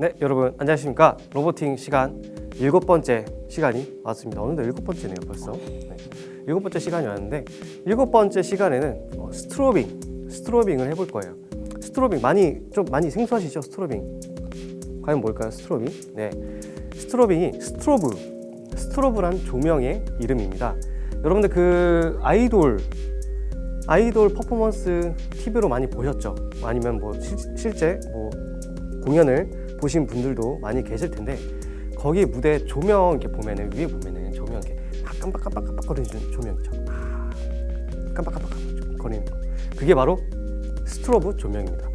네, 여러분 안녕하십니까? 로보팅 시간 일곱 번째 시간이 왔습니다. 어느덧 일곱 번째네요, 벌써. 네. 일곱 번째 시간이 왔는데 일곱 번째 시간에는 어, 스트로빙, 스트로빙을 해볼 거예요. 스트로빙 많이 좀 많이 생소하시죠? 스트로빙. 과연 뭘까요? 스트로빙? 네, 스트로빙이 스트로브, 스트로브란 조명의 이름입니다. 여러분들 그 아이돌 아이돌 퍼포먼스 TV로 많이 보셨죠? 아니면 뭐 실, 실제 뭐 공연을 보신 분들도 많이 계실 텐데 거기 무대 조명 이렇게 보면은 위에 보면은 조명 이렇게 깜빡깜빡깜빡 거리는 조명 있죠. 아, 깜빡깜빡 거리는 거. 그게 바로 스트로브 조명입니다.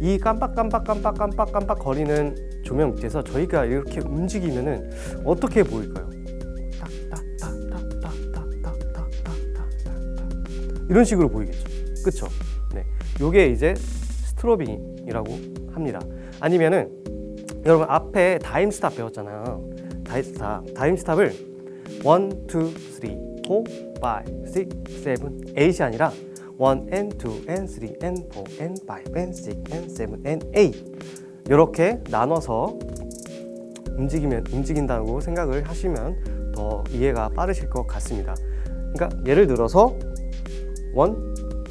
이 깜빡깜빡깜빡깜빡깜빡 거리는 조명 밑에서 저희가 이렇게 움직이면은 어떻게 보일까요? 이런 식으로 보이겠죠. 그렇죠? 네. 요게 이제 스트로빙이라고 합니다. 아니면은 여러분 앞에 다임스탑 배웠잖아요. 다임스탑. 다임스탑을 1, 2, 3, 4, 5, 6, 7, 8이 아니라 1 and 2 and 3 and 4 and 5 and 6 and 7 and 8 이렇게 나눠서 움직이면 움직인다고 생각을 하시면 더 이해가 빠르실 것 같습니다. 그러니까 예를 들어서 1,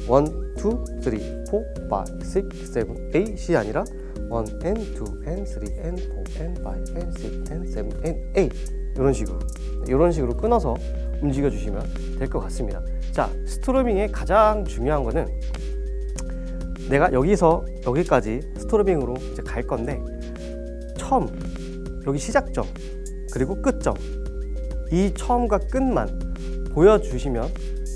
1, 2, 3, 4, 5, 6, 7, 8이 아니라 1 and 2 and 3 and 4 and 5 and 6 and 7 and 8 이런 식으로 이런 식으로 끊어서 움직여 주시면 될 것 같습니다. 자, 스트로빙의 가장 중요한 거는 내가 여기서 여기까지 스트로빙으로 이제 갈 건데 처음 여기 시작점 그리고 끝점 이 처음과 끝만 보여주시면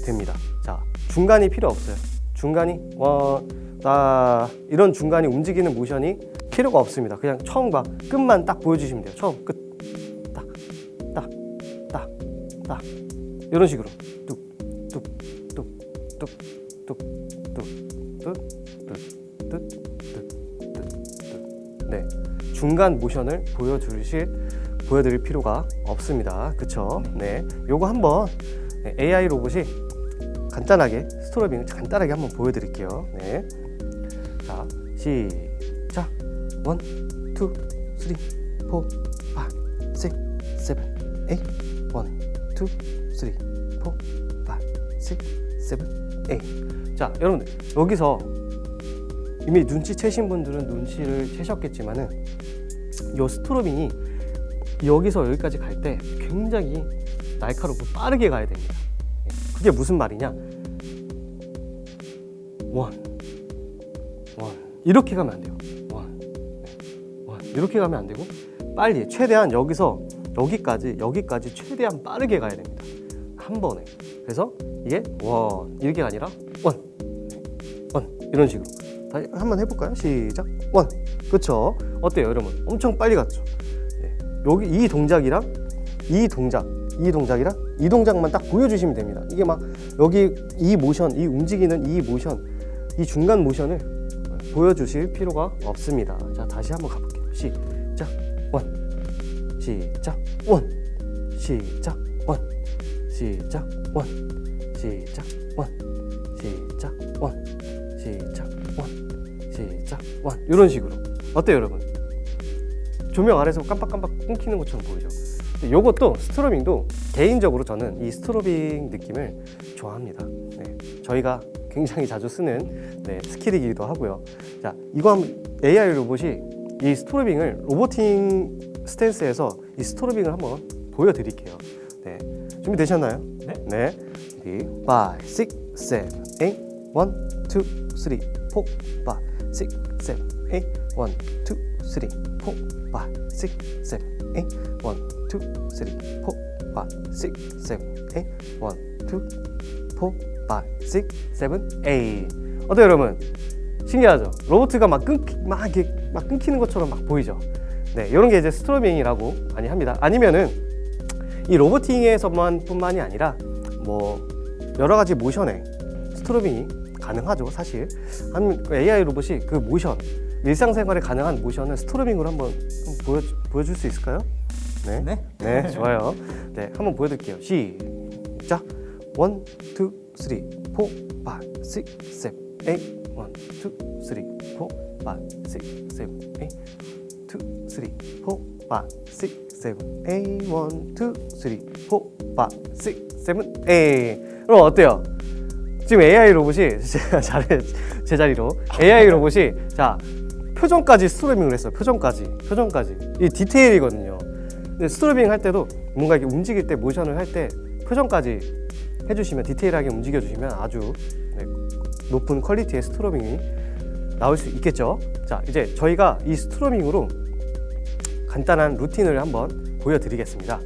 됩니다. 자, 중간이 필요 없어요. 중간이 와, 나 이런 중간이 움직이는 모션이 필요가 없습니다. 그냥 처음과 끝만 딱 보여주시면 돼요. 처음, 끝, 딱, 딱, 딱, 딱 이런 식으로 뚝, 뚝, 뚝, 뚝, 뚝, 뚝, 뚝, 뚝, 뚝, 뚝, 뚝, 뚝. 네, 중간 모션을 보여주실 보여드릴 필요가 없습니다. 그쵸? 네, 요거 한번 네, AI 로봇이 간단하게 스트로빙을 간단하게 한번 보여드릴게요. 네, 자 시작. 원, 투, 쓰리, 포, 파, 식, 세븐, 에잇. 원, 투, 쓰리, 포, 파, 식, 세븐, 에잇. 자, 여러분들 여기서 이미 눈치 채신 분들은 눈치를 채셨겠지만은 요 스트로빙이 여기서 여기까지 갈 때 굉장히 날카롭고 빠르게 가야 됩니다. 예, 그게 무슨 말이냐? 원, 원 이렇게 가면 안 돼요. 원, 네, 원 이렇게 가면 안 되고 빨리 최대한 여기서 여기까지 여기까지 최대한 빠르게 가야 됩니다. 한 번에. 그래서 이게 원 이렇게 아니라 원, 원 이런 식으로. 다시 한번 해볼까요? 시작. 원. 그렇죠? 어때요, 여러분? 엄청 빨리 갔죠? 네. 여기 이 동작이랑 이 동작, 이 동작이랑 이 동작만 딱 보여주시면 됩니다. 이게 막 여기 이 모션, 이 움직이는 이 모션, 이 중간 모션을 보여주실 필요가 없습니다. 자, 다시 한번 가볼게요. 시작. 원. 시작. 원. 시작. 원. 시작. 원. 시작. 원. 시작. 원. 시작. 원. 시작. 원. 이런 식으로. 어때요, 여러분? 조명 아래서 깜빡깜빡 끊기는 것처럼 보이죠? 요것도 스트로빙도 개인적으로 저는 이 스트로빙 느낌을 좋아합니다. 네, 저희가 굉장히 자주 쓰는 네, 스킬이기도 하고요. 자, 이거 한번 AI 로봇이 이 스트로빙을 로보팅 스탠스에서 이 스트로빙을 한번 보여드릴게요. 네, 준비되셨나요? 네. 네. ready, 5, 6, 7, 8, 1, 2, 3, 4, 5, 6, 7, 8, 1, 2, 3, 4, 5, 6, 7, 8, 1, 2, 3, 4, 5, 6, 7, 8, 1, 2, 4, 5, 6, 7, 8 어때요 여러분? 신기하죠? 로봇가 막 끊기, 막 이렇게 막 끊기는 것처럼 막 보이죠? 네, 이런 게 이제 스트로밍이라고 많이 합니다. 아니면은 이 로보팅에서만 뿐만이 아니라 뭐 여러 가지 모션에 스트로빙이 가능하죠 사실 한 AI 로봇이 그 모션 일상생활에 가능한 모션을 스트로밍으로 한번 보여, 보여줄 수 있을까요? 네. 네. 네, 좋아요. 네, 한번 보여드릴게요. 시작. 원, 투, 쓰리, 포, 파, 식, 셉, 에잇. 원, 투, 쓰리, 포, 파, 식, 셉, 에잇. 투, 쓰리, 포, 파, 식, 세븐, 에이, 원, 투, 쓰리, 포, 파, 식, 세븐, 에이. 그럼 어때요? 지금 AI 로봇이 잘해 제자리로 AI 로봇이 자 표정까지 스트로밍을 했어요. 표정까지 표정까지 이 디테일이거든요. 근데 스트로밍 할 때도 뭔가 이렇게 움직일 때 모션을 할 때 표정까지 해주시면 디테일하게 움직여 주시면 아주 네, 높은 퀄리티의 스트로밍이 나올 수 있겠죠. 자 이제 저희가 이 스트로밍으로 간단한 루틴을 한번 보여드리겠습니다.